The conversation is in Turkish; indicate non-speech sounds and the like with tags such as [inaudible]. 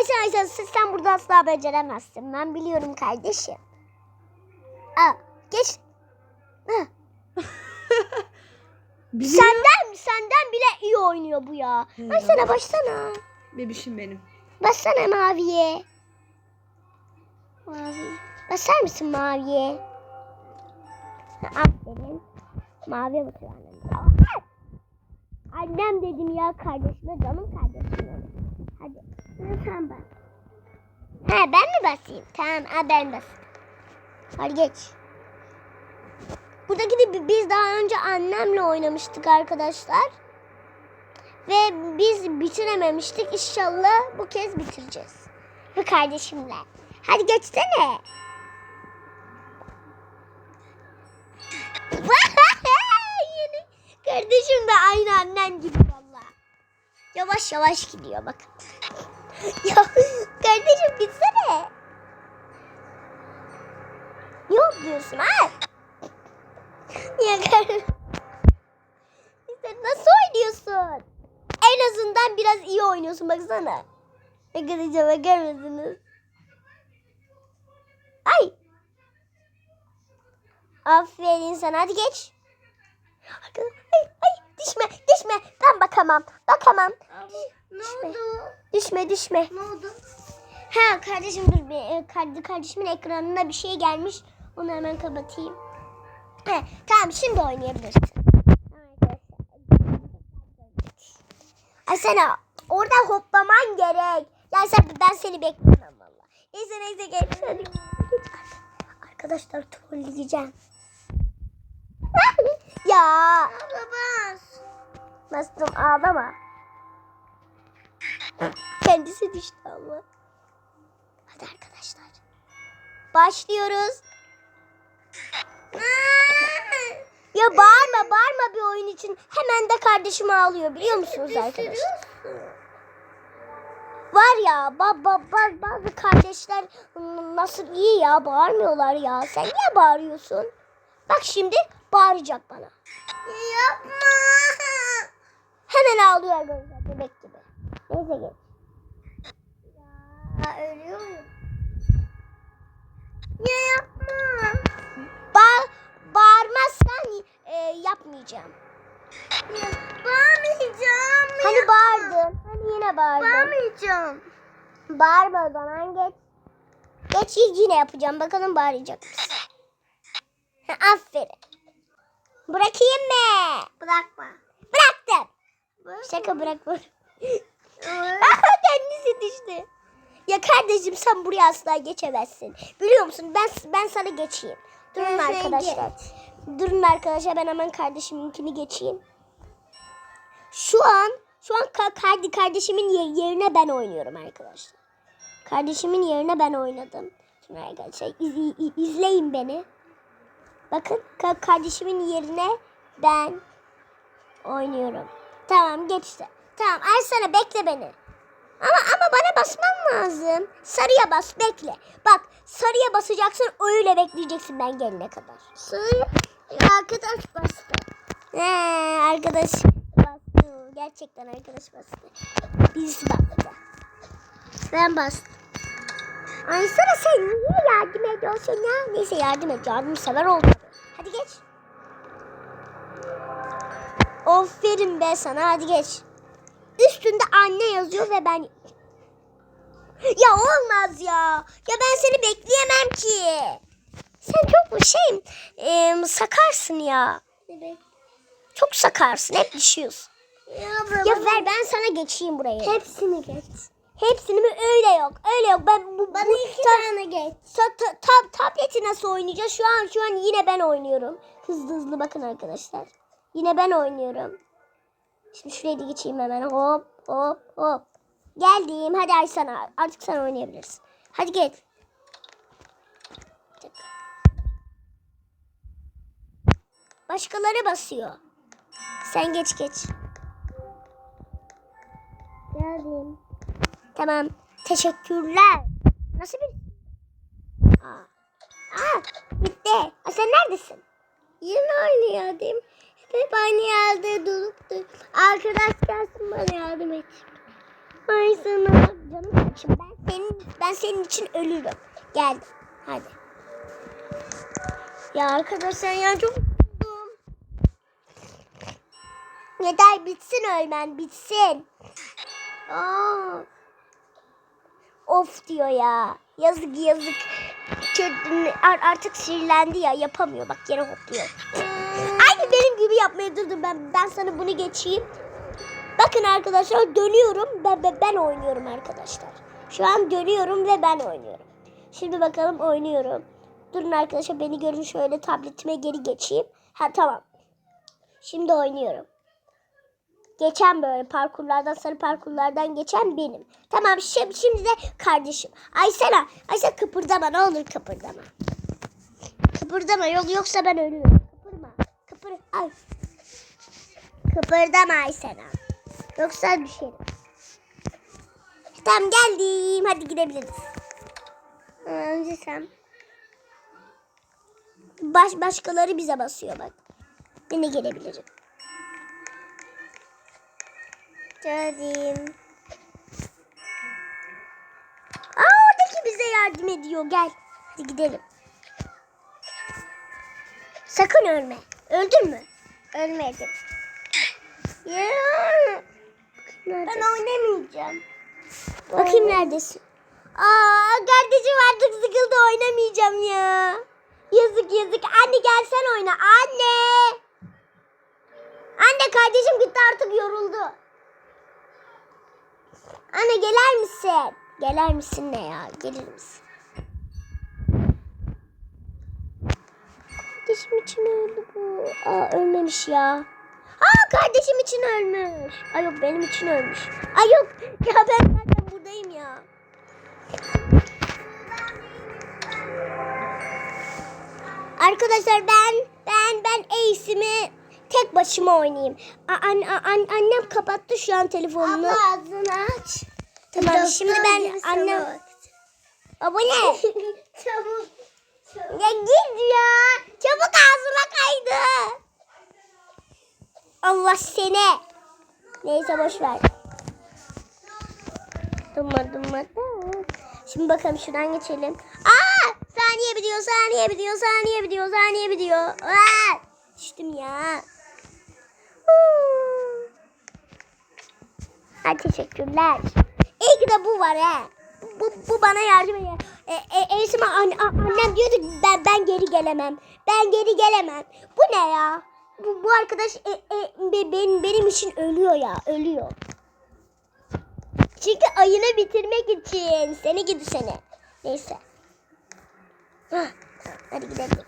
Ayşe Ayşe sen, sen burada asla beceremezsin. Ben biliyorum kardeşim. Aa, geç. [laughs] Bizim Senden senden bile iyi oynuyor bu ya. He, Ay sana başsana. bebişim benim. Bassana maviye. Mavi. Basar mısın maviye? Aferin. Maviye basıyor annem. Annem dedim ya kardeşime canım kardeşim benim. Hadi. Sen bas. He ben mi basayım? Tamam ha, ben basayım. Hadi geç. Buradaki de bi- biz daha önce annemle oynamıştık arkadaşlar. Ve biz bitirememiştik. İnşallah bu kez bitireceğiz. Ve kardeşimle. Hadi geçsene. [laughs] Yeni kardeşim de aynı annen gibi valla. Yavaş yavaş gidiyor bak. [laughs] ya kardeşim gitsene. Yok diyorsun ha? Ya kardeşim. Sen nasıl oynuyorsun? En azından biraz iyi oynuyorsun baksana. Ne kadar bakar mısınız? Ay. Aferin sana hadi geç. Ay, ay düşme düşme ben bakamam bakamam. Ne Düşme. oldu? Düşme düşme. Ne oldu? Ha kardeşim dur bir e, kardeşimin ekranına bir şey gelmiş. Onu hemen kapatayım. He, tamam şimdi oynayabilirsin. Ay sana orada hoplaman gerek. Ya sen ben seni beklemem valla. Neyse neyse hadi. Geç. Arkadaşlar trolleyeceğim. [laughs] ya Abla bas. bastım ağlama. Kendisi düştü ama. Hadi arkadaşlar. Başlıyoruz. Ya bağırma bağırma bir oyun için. Hemen de kardeşim ağlıyor biliyor musunuz arkadaşlar? Var ya ba, ba, ba- bazı kardeşler nasıl iyi ya bağırmıyorlar ya. Sen niye bağırıyorsun? Bak şimdi bağıracak bana. Yapma. Hemen ağlıyor arkadaşlar bebek gibi. Neyse geç. Ya ölüyorum. Ya yapma. Ba bağırmazsan e, yapmayacağım. Ya bağırmayacağım. Hani bağırdın? Hani yine bağırdın? Bağırmayacağım. Bağırma o zaman geç. Geç yine yapacağım. Bakalım bağıracak mısın? Aferin. Bırakayım mı? Bırakma. Bıraktım. Bırakma. Şaka bırakma. Aha kendisi düştü. Ya kardeşim sen buraya asla geçemezsin. Biliyor musun ben ben sana geçeyim. Durun Ben sen arkadaşlar. Durun arkadaşlar ben hemen kardeşiminkini geçeyim. Şu an şu an ka- kardi kardeşimin ye- yerine ben oynuyorum arkadaşlar. Kardeşimin yerine ben oynadım. Şimdi arkadaşlar iz- iz- izleyin beni. Bakın ka- kardeşimin yerine ben oynuyorum. Tamam geçti. Tamam Ersana bekle beni. Ama ama bana basman lazım. Sarıya bas bekle. Bak sarıya basacaksın öyle bekleyeceksin ben gelene kadar. Sarı arkadaş bastı. He, arkadaş bastı. Gerçekten arkadaş bastı. Birisi bastı. Ben bastım. Ay sana sen niye yardım ediyorsun ya? Neyse yardım et. Yardımsever ol. Aferin be sana hadi geç. Üstünde anne yazıyor ve ben... Ya olmaz ya. Ya ben seni bekleyemem ki. Sen çok bu şey em, sakarsın ya. Evet. Çok sakarsın. Hep düşüyorsun. Ya Ya ver ben sana geçeyim burayı. Hepsini geç. Hepsini mi? Öyle yok. Öyle yok. Ben bu, Bana bu iki ta- tane geç. ta- ta- tab- tableti nasıl oynayacağız? Şu an şu an yine ben oynuyorum. Hızlı hızlı bakın arkadaşlar. Yine ben oynuyorum. Şimdi şuraya da geçeyim hemen. Hop hop hop. Geldim. Hadi Aysana. Artık sen oynayabilirsin. Hadi dakika. Başkaları basıyor. Sen geç geç. Geldim. Tamam. Teşekkürler. Nasıl bir... Aa. Aa, bitti. Aa, sen neredesin? Yine oynuyordum. Hep aynı yerde durup dur. Arkadaş gelsin bana yardım et. Ay sana. Canım kardeşim ben Ben senin için ölürüm. Geldim. Hadi. Ya arkadaşlar ya çok mutluyum. Yeter bitsin ölmen bitsin. Aa. Of diyor ya. Yazık yazık. Artık sinirlendi ya yapamıyor. Bak yere hopluyor. Benim gibi yapmaya durdum ben. Ben sana bunu geçeyim. Bakın arkadaşlar dönüyorum. Ben, ben, ben oynuyorum arkadaşlar. Şu an dönüyorum ve ben oynuyorum. Şimdi bakalım oynuyorum. Durun arkadaşlar beni görün şöyle tabletime geri geçeyim. Ha tamam. Şimdi oynuyorum. Geçen böyle parkurlardan sarı parkurlardan geçen benim. Tamam şimdi, şimdi de kardeşim. Aysena, Aysena kıpırdama ne olur kıpırdama. Kıpırdama yok yoksa ben ölürüm. Kıpır. Ay. Kıpırdama Aysena. Yoksa düşerim. Tamam geldim. Hadi gidebiliriz. Önce sen. Baş, başkaları bize basıyor bak. Ben de gelebilirim. Geldim. Aa oradaki bize yardım ediyor. Gel. Hadi gidelim. Sakın ölme. Öldün mü? Ölmedim. Ya. Ben oynamayacağım. Bakayım neredesin? Aa kardeşim artık sıkıldı oynamayacağım ya. Yazık yazık. Anne gel sen oyna. Anne. Anne kardeşim gitti artık yoruldu. Anne gelir misin? Gelir misin ne ya? Gelir misin? Kardeşim için öldü bu. Aa ölmemiş ya. Aa kardeşim için ölmüş. Ay yok benim için ölmüş. Ay yok [laughs] ya ben zaten buradayım ya. Arkadaşlar ben ben ben Ace'imi tek başıma oynayayım. A- an- an- annem kapattı şu an telefonunu. ağzını aç. Tamam şimdi ben annem Aa, bu ne? [laughs] Çabuk. Ya git ya. Çabuk ağzıma kaydı. Allah seni. Neyse boş ver. Dumma da. Şimdi bakalım şuradan geçelim. Aa! Saniye bitiyor, saniye bitiyor, saniye bitiyor, saniye bitiyor. Aa! Düştüm ya. Ha, teşekkürler. İyi ki de bu var he. Bu, bu bana yardım ediyor. E, e, Esma an, annem diyordu ki ben, ben geri gelemem. Ben geri gelemem. Bu ne ya? Bu, bu arkadaş e, e, be- benim, benim için ölüyor ya. Ölüyor. Çünkü ayını bitirmek için. Seni gidi seni. Neyse. Hadi gidelim.